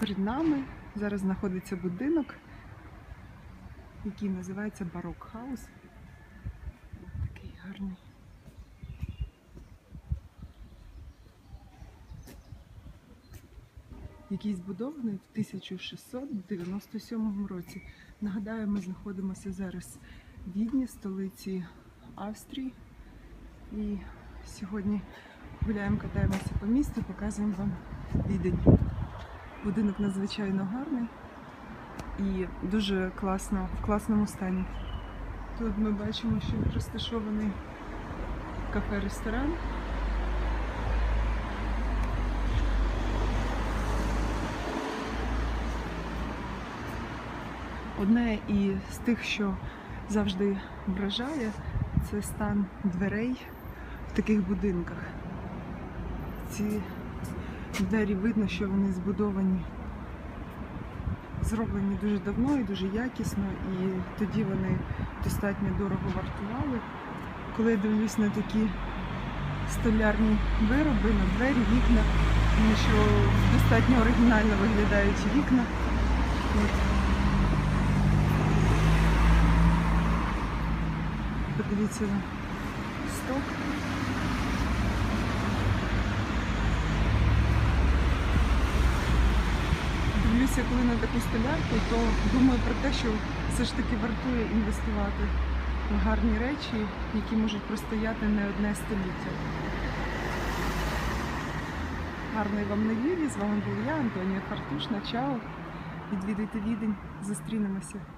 Перед нами зараз знаходиться будинок, який називається Барок Хаус. Такий гарний. Який збудований в 1697 році. Нагадаю, ми знаходимося зараз в Відні, столиці Австрії. І сьогодні гуляємо, катаємося по місту, показуємо вам відень. Будинок надзвичайно гарний і дуже класно, в класному стані. Тут ми бачимо, що розташований кафе-ресторан. Одне із тих, що завжди вражає, це стан дверей в таких будинках. Ці двері видно, що вони збудовані, зроблені дуже давно і дуже якісно, і тоді вони достатньо дорого вартували. Коли я дивлюсь на такі столярні вироби, на двері, вікна, тому що достатньо оригінально виглядають вікна. От. Подивіться сток. Дивлюся, коли на таку столярку, то думаю про те, що все ж таки вартує інвестувати в гарні речі, які можуть простояти не одне століття. Гарної вам неділі. З вами був я, Антонія Фартушна. Чао. Відвідуйте відень. Зустрінемося.